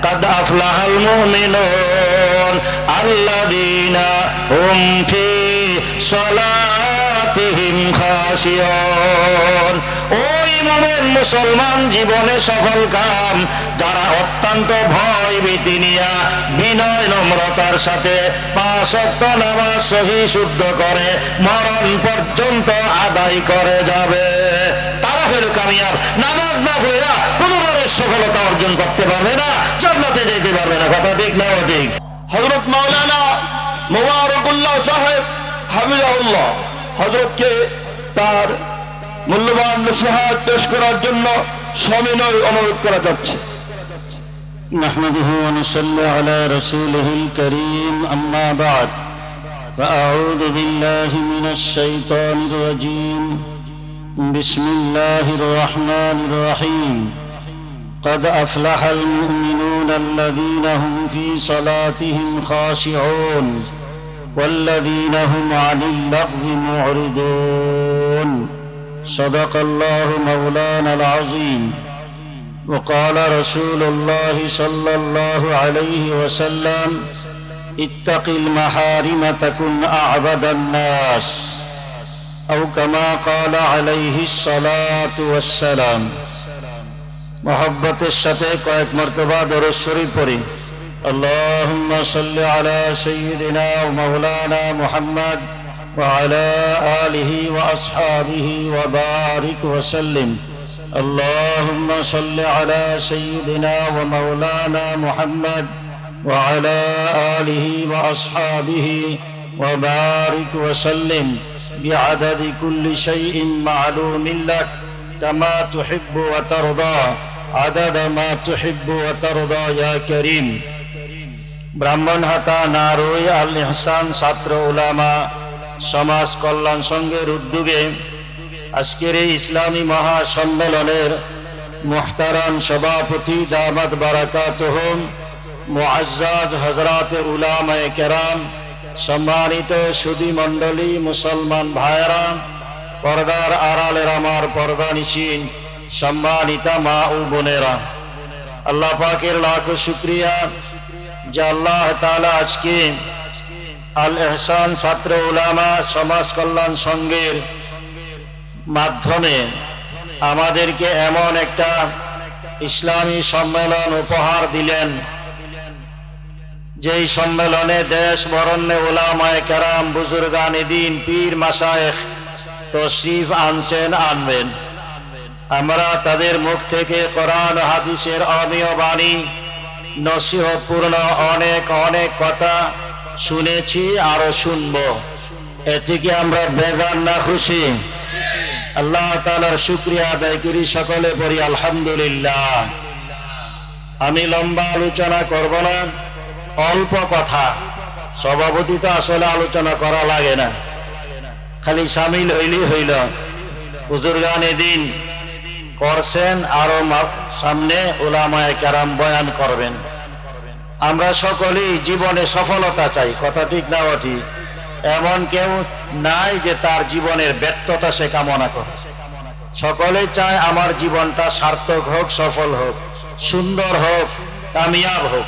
قد أفلح المؤمنون الذين هم في صلاتهم خاشعون ওই মোমেন মুসলমান জীবনে সফল কাম যারা অত্যন্ত ভয় ভীতি নিয়া বিনয় নম্রতার সাথে পাঁচ অক্ট নামাজ সহি শুদ্ধ করে মরণ পর্যন্ত আদায় করে যাবে তারা হলো কামিয়াব নামাজ না হইয়া কোনোবারের সফলতা অর্জন করতে পারবে না জান্নাতে যেতে পারবে না কথা ঠিক না ঠিক হজরত মাওলানা মোবারকুল্লাহ সাহেব হাবিজাউল্লাহ হজরতকে তার মূল্যবান নসিহাত পেশ করার জন্য সবিনয় অনুরোধ করা যাচ্ছে نحمده ونصلي على رسوله الكريم أما بعد فأعوذ بالله من الشيطان الرجيم بسم الله الرحمن الرحيم. قد أفلح المؤمنون الذين هم في صلاتهم خاشعون والذين هم عن اللغو معرضون. صدق الله مولانا العظيم. وقال رسول الله صلى الله عليه وسلم اتق المحارم تكن أعبد الناس. أو كما قال عليه الصلاة والسلام মহব্বতের সাথে কয়েক মর্তবা দরজ শরীফ পড়ি اللهم صل على سيدنا ومولانا محمد وعلى آله وأصحابه وبارك وسلم اللهم صل على سيدنا ومولانا محمد وعلى آله وأصحابه وبارك وسلم بعدد كل شيء معلوم لك كما تحب وترضى عدد ما تحب وترضى يا كريم ব্রাহ্মণহাটা নারুই আল ইহসান ছাত্র উলামা সমাজ কল্যাণ সংঘের উদ্যোগে আজকের এই ইসলামী মহাসম্মেলনের মোহতারাম সভাপতি দামাত বারাকাতহম মুআজ্জাজ হজরত উলামায়ে কেরাম সম্মানিত সুদী মণ্ডলী, মুসলমান ভাইয়েরা, পর্দার আড়ালের আমার পর্দা নিশিন, সম্মানিতা মা ও বোনেরা। আল্লাহ পাকের লাখ শুক্রিয়া যে আল্লাহ তাআলা আজকে আল এহসান ছাত্র উলামা সমাজ কল্যাণ সংঘের মাধ্যমে আমাদেরকে এমন একটা ইসলামী সম্মেলন উপহার দিলেন। যেই সম্মেলনে দেশ বরণ্যে ওলামায় কেরাম, বুজুর্গান দিন, পীর, মাসায়েখ তশরিফ আনছেন, আনবেন। আমরা তাদের মুখ থেকে কোরআন, হাদিসের অমীয় বাণী, নসিহতপূর্ণ অনেক অনেক কথা শুনেছি, আরও শুনব। এ থেকে আমরা বেজার না খুশি। আল্লাহ তালার শুক্রিয়া আদায় করি সকলে পড়ি, আলহামদুলিল্লাহ। আমি লম্বা আলোচনা করব না। অল্প কথা। সভাপতি তো আসলে আলোচনা করা লাগে না। খালি সামিল হইলেই হইল। হুজুরগান এদিন করছেন আরও সামনে ওলামায় কেরাম বয়ান করবেন। আমরা সকলেই জীবনে সফলতা চাই, কথা ঠিক না ঠিক এমন কেউ নাই যে তার জীবনের ব্যর্থতা সে কামনা করে সকলে চায় আমার জীবনটা সার্থক হোক, সফল হোক, সুন্দর হোক, কামিয়াব হোক।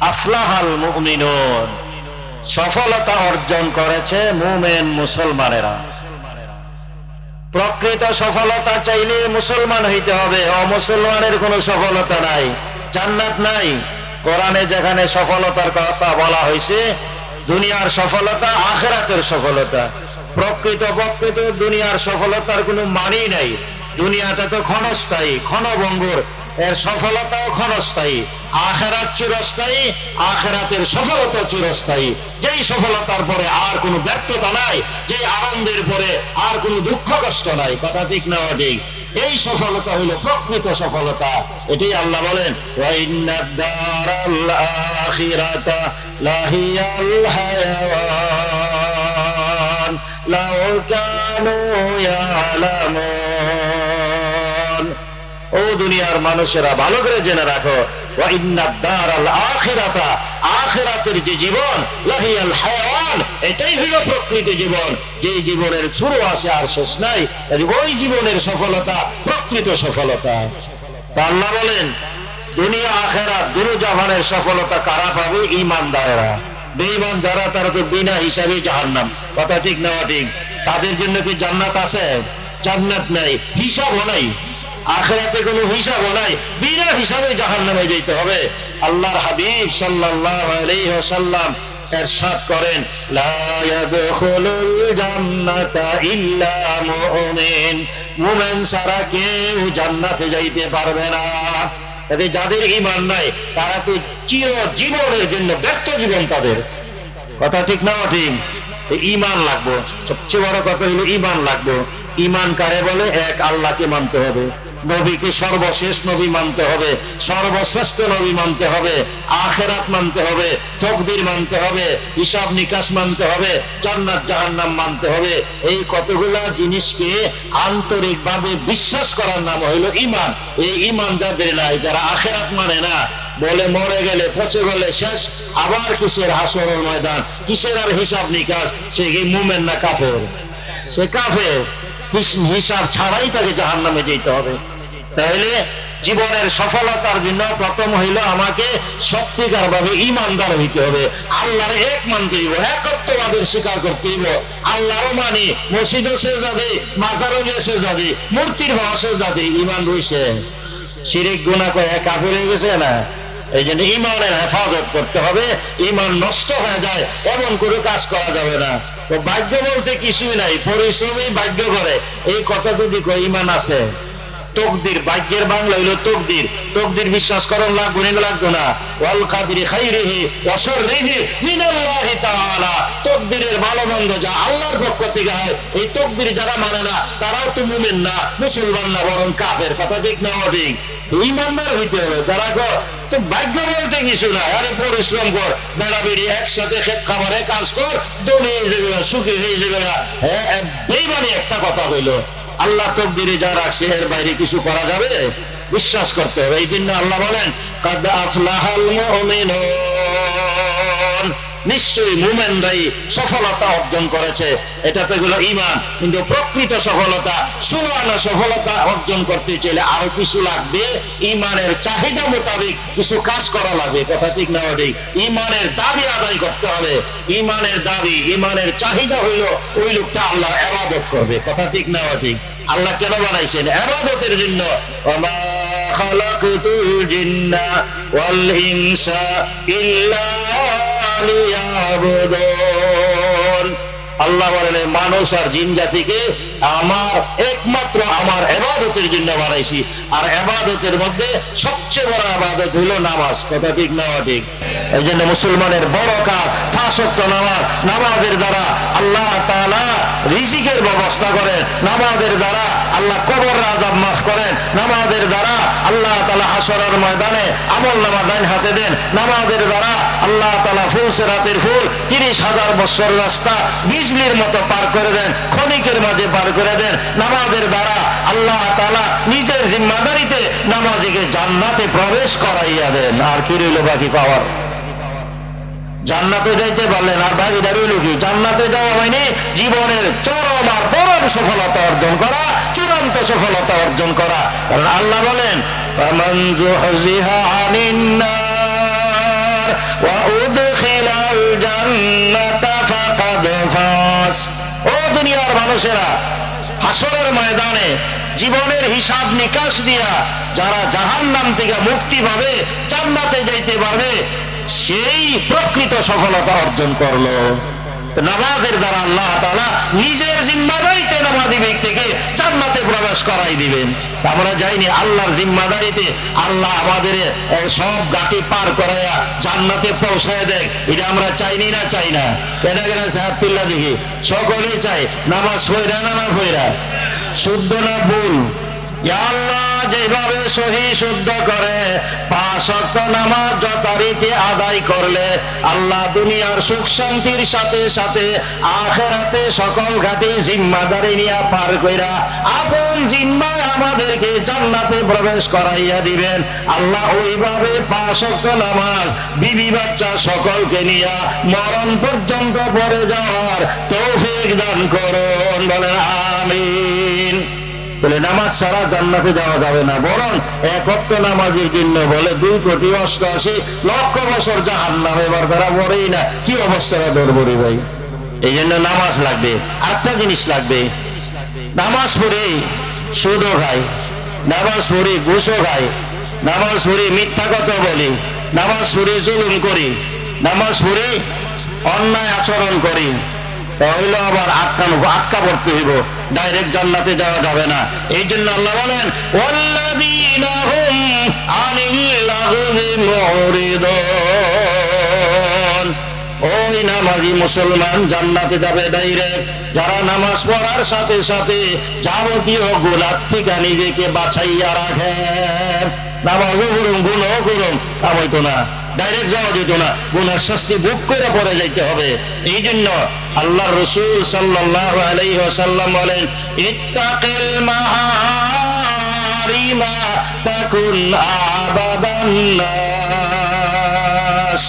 আফলাহাল মুমিনুন। সফলতা অর্জন করেছে মুমেন মুসলমানেরা। প্রকৃত সফলতা চাইলে মুসলমান হইতে হবে। অমুসলমানের কোনো সফলতা নাই, জান্নাত নাই। কোরআনে যেখানে সফলতার কথা বলা হয়েছে দুনিয়ার সফলতা আখেরাতের সফলতা। প্রকৃত প্রকৃত দুনিয়ার সফলতার কোনো মানেই নাই। দুনিয়াটা তো ক্ষণস্থায়ী, ক্ষণভঙ্গুর। এর সফলতাও ক্ষণস্থায়ী। আখেরাত চিরস্থায়ী, আখেরাতের সফলতা চিরস্থায়ী। যেই সফলতার পরে আর কোনো ব্যর্থতা নাই যে আনন্দের পরে আর কোনো দুঃখ কষ্ট নাই, কথা ঠিক না ঠিক এই সফলতা হইল প্রকৃত সফলতা, এটাই আল্লাহ বলেন লাউ কানু ইয়ালামুন। ও দুনিয়ার মানুষেরা, ভালো করে জেনে রাখো। ওয়াইন্নাদ দারাল আখিরাতা যে জীবন এটাই প্রকৃত জীবন। যে জীবনের আছে আর শেষ নাই ওই জীবনের সফলতা প্রকৃত সফলতা। বলেন, দুনিয়া, আখেরাত জাহানের সফলতা কারা পাবে? ইমানদারেরা বেঈমান যারা, তারা তো বিনা হিসাবে জাহান্নাম। কথা ঠিক না ঠিক? তাদের জন্য কি জান্নাত আছে? জান্নাত নাই, হিসাবও নাই। আখেরাতে কোনো হিসাবও নাই, বিনা হিসাবে জাহান্নামে যেতে হবে। আল্লাহর হাবিব এরশাদ করেন মুমিন। কেউ জান্নাতে যাইতে পারবে না। তাদের যাদের ঈমান নাই, তারা তো চির জীবনের জন্য ব্যর্থ জীবন তাদের। কথা ঠিক না ঠিক ইমান লাগবো। সবচেয়ে বড় কথা হলো ইমান লাগবো। ইমান কারে বলে? এক, আল্লাহকে মানতে হবে। নবীকে সর্বশেষ নবী মানতে হবে, সর্বশ্রেষ্ঠ নবী মানতে হবে, আখেরাত মানতে হবে তকদির মানতে হবে, হিসাব নিকাশ মানতে হবে, জান্নাত জাহান্নাম মানতে হবে। এই কতগুলা জিনিসকে আন্তরিকভাবে বিশ্বাস করার নাম হইল ইমান এই ঈমান যাদের নাই, যারা আখেরাত মানে না, বলে মরে গেলে, পচে গেলে শেষ, আবার কিসের হাসরের ময়দান, কিসের আর হিসাব নিকাশ, সে কি মুমেন না কাফের? সে কাফের। হিস- হিসাব ছাড়াই তাকে জাহান নামে যেতে হবে। তাহলে জীবনের সফলতার জন্য প্রথম হইল আমাকে সত্যিকার ভাবে ইমানদার হইতে হবে। আল্লাহর এক মানতে হইব? একত্ববাদের স্বীকার করতে হইব। আল্লাহরও মানি মসজিদও শেষ দাদে মাজারও শেষ দাদে মূর্তির ভাবা শেষ দাদে ইমান রয়েছে শিরিক গুণা করে কাফের হয়ে গেছে না? এই জন্য ইমানের হেফাজত করতে হবে। ইমান নষ্ট হয়ে যায়, এমন করে কাজ করা যাবে না। তো ভাগ্য বলতে কিছুই নাই, পরিশ্রমই ভাগ্য করে। এই কথা যদি ইমান আছে। তকদির, ভাগ্যের বাংলা হইল তকদির। তকদির বিশ্বাস করন লাগবে না লাগতো না। ওয়াল কাদিরি খাইরিহি শাররিহি মিনাল্লাহি তাআলা। তকদিরের ভালো মন্দ যা আল্লাহর পক্ষ থেকে হয়, এই তকদির যারা মানে না, তারাও তো মুমিন না, মুসলমান না, বরং কাফের। কথা ঠিক না ঠিক ইমানদার হইতে হবে। যারা তো ভাগ্য বলতে কিছু না আরে পরিশ্রম কর, বেড়া বেড়ি একসাথে খেত খাবারে কাজ কর দলি হয়ে যাবে সুখী হয়ে যাবে। হ্যাঁ বেইমানি একটা কথা হইল। আল্লাহ তকদিরে যা রাখছে, এর বাইরে কিছু করা যাবে? বিশ্বাস করতে হবে। এই জন্য আল্লাহ বলেন, কাদ আফলাহাল মুমিনুন। নিশ্চয়ই মুমেনরাই সফলতা অর্জন করেছে। এটাতে হলো ইমান কিন্তু প্রকৃত সফলতা সুনানো সফলতা অর্জন করতে চাইলে আরও কিছু লাগবে। ইমানের চাহিদা মোতাবেক কিছু কাজ করা লাগবে। কথা ঠিক না ঠিক? ইমানের দাবি আদায় করতে হবে। ইমানের দাবি ইমানের চাহিদা হইল ওই লোকটা আল্লাহ এবাদত করবে। কথা ঠিক না ঠিক? আল্লাহ কেন বানাইছেন? এবাদতের জন্য। ওয়াল ইনসা ইল্লা লিয়াবুদুন আল্লাহ বলেন মানুষ আর জিন জাতিকে আমার একমাত্র আমার এবাদতের জন্য বানাইছি। আর এবাদতের মধ্যে সবচেয়ে বড় আবাদত হইল নামাজ। কথা ঠিক না ঠিক? এই জন্য মুসলমানের বড় কাজ ফাঁসত্ব নামাজ। নামাজের দ্বারা আল্লাহ তাআলা রিজিকের ব্যবস্থা করেন। নামাজের দ্বারা আল্লাহ কবর আজাব মাফ করেন। নামাজের দ্বারা আল্লাহ তাআলা হাসরের ময়দানে আমল নামা ডাইন হাতে দেন। নামাজের দ্বারা আল্লাহ তাআলা ফুল সেরাতের ফুল তিরিশ হাজার বছর রাস্তা বিজলির মতো পার করে দেন, ক্ষণিকের মাঝে পার করে দেন। নামাজের দ্বারা আল্লাহ তাআলা নিজের জিম্মাদারিতে নামাজিকে জান্নাতে প্রবেশ করাইয়া দেন। আর কি রইল বাকি পাওয়ার? জান্নাতে যাইতে পারলেন আর বাকিটা রইল কি? জান্নাতে যাওয়া মানে জীবনের চরম আর পরম সফলতা অর্জন করা চূড়ান্ত সফলতা অর্জন করা। কারণ আল্লাহ বলেন ও দুনিয়ার মানুষেরা, হাসরের ময়দানে জীবনের হিসাব নিকাশ দিয়া যারা জাহান নাম থেকে মুক্তি পাবে, জান্নাতে যাইতে পারবে, সেই প্রকৃত সফলতা অর্জন করল। তো নামাজের দ্বারা আল্লাহ তাআলা নিজের জিম্মাদারিতে নামাজি ব্যক্তিকে জান্নাতে প্রবেশ করাই দিবেন। আমরা যাইনি আল্লাহর জিম্মাদারিতে আল্লাহ আমাদের সব গাটি পার করাইয়া জান্নাতে পৌঁছায় দেয় এটা আমরা চাইনি না চাই না। এটা কেন সাহাবতুল্লাহ দেখি? সকলেই চাই নামাজ ফইরা না না। ফইরা শুদ্ধ না ভুল? যেভাবে সহি শুদ্ধ করে নামাজ যথারীতি আদায় করলে আল্লাহ দুনিয়ার সুখ শান্তির সাথে সাথে আখেরাতে সকল ঘাটি জিম্মাদারি নিয়ে পার কইরা আপন জিম্মায় আমাদেরকে জান্নাতে প্রবেশ করাইয়া দিবেন। আল্লাহ ওইভাবে পাঁচ নামাজ বিবি বাচ্চা সকলকে নিয়ে মরণ পর্যন্ত পড়ে যাওয়ার তৌফিক দান করুন, বলেন আমিন। বলে নামাজ ছাড়া জান্নাতে যাওয়া যাবে না। বরং এক অক্ট নামাজের জন্য বলে দুই কোটি অষ্টআশি লক্ষ বছর জাহান নামে এবার তারা মরেই না। কি অবস্থাটা দরবরি ভাই? এই জন্য নামাজ লাগবে। আরেকটা জিনিস লাগবে। নামাজ পড়ে সুদও খাই নামাজ পড়ে ঘুষও খাই নামাজ পড়ে মিথ্যা কথা বলি, নামাজ পড়ে জুলুম করি, নামাজ পড়ে অন্যায় আচরণ করি, তাহলে আবার আটকানো আটকা পড়তে হইব। ডাইরেক্ট জান্নাতে যাওয়া যাবে না। এই জন্য আল্লাহ বলেন ওই নামাজি মুসলমান, জান্নাতে যাবে ডাইরেক্ট। যারা নামাজ পড়ার সাথে সাথে যাবতীয় গুণার থেকে নিজেকে বাছাইয়া রাখে নামাজও করুন গুণও করুন, তা হইতো না। ডাইরেক্ট যাওয়া যেত না। গুনার শাস্তি বুক করে পড়ে যাইতে হবে। এই জন্য আল্লাহ রসুল সাল্লাহ আলাইহি ওয়াসাল্লাম বলেন, ইত্তাকিল মাহারিমা তাকুন আবাদান নাস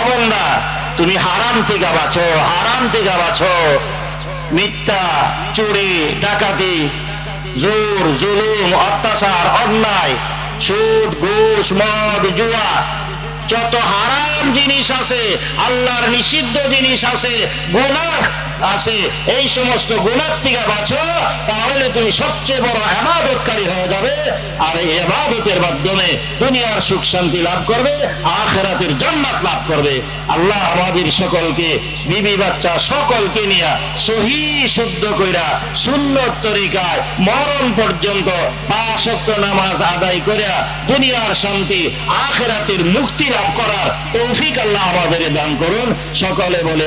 অবন্দা তুমি হারাম থেকে বাঁচো, হারাম থেকে বাঁচো। মিথ্যা, চুরি, ডাকাতি, জোর, জুলুম, অত্যাচার, অন্যায়, সুদ, ঘুষ, মদ, জুয়া যত হারাম জিনিস আছে আল্লাহর নিষিদ্ধ জিনিস আছে গুনাহ আছে, এই সমস্ত গুণার থেকে বাঁচো তাহলে তুমি সবচেয়ে বড় এবাদতকারী হয়ে যাবে। আর এই এবাদতের মাধ্যমে দুনিয়ার সুখ শান্তি লাভ করবে, আখেরাতের জান্নাত লাভ করবে। আল্লাহ আমাদের সকলকে, বিবি বাচ্চা সকলকে নিয়ে সহি শুদ্ধ কইরা সুন্নত তরিকায় মরণ পর্যন্ত পাঁচ ওয়াক্ত নামাজ আদায় করিয়া দুনিয়ার শান্তি, আখেরাতের মুক্তি লাভ করার তৌফিক আল্লাহ আমাদের দান করুন। সকলে বলে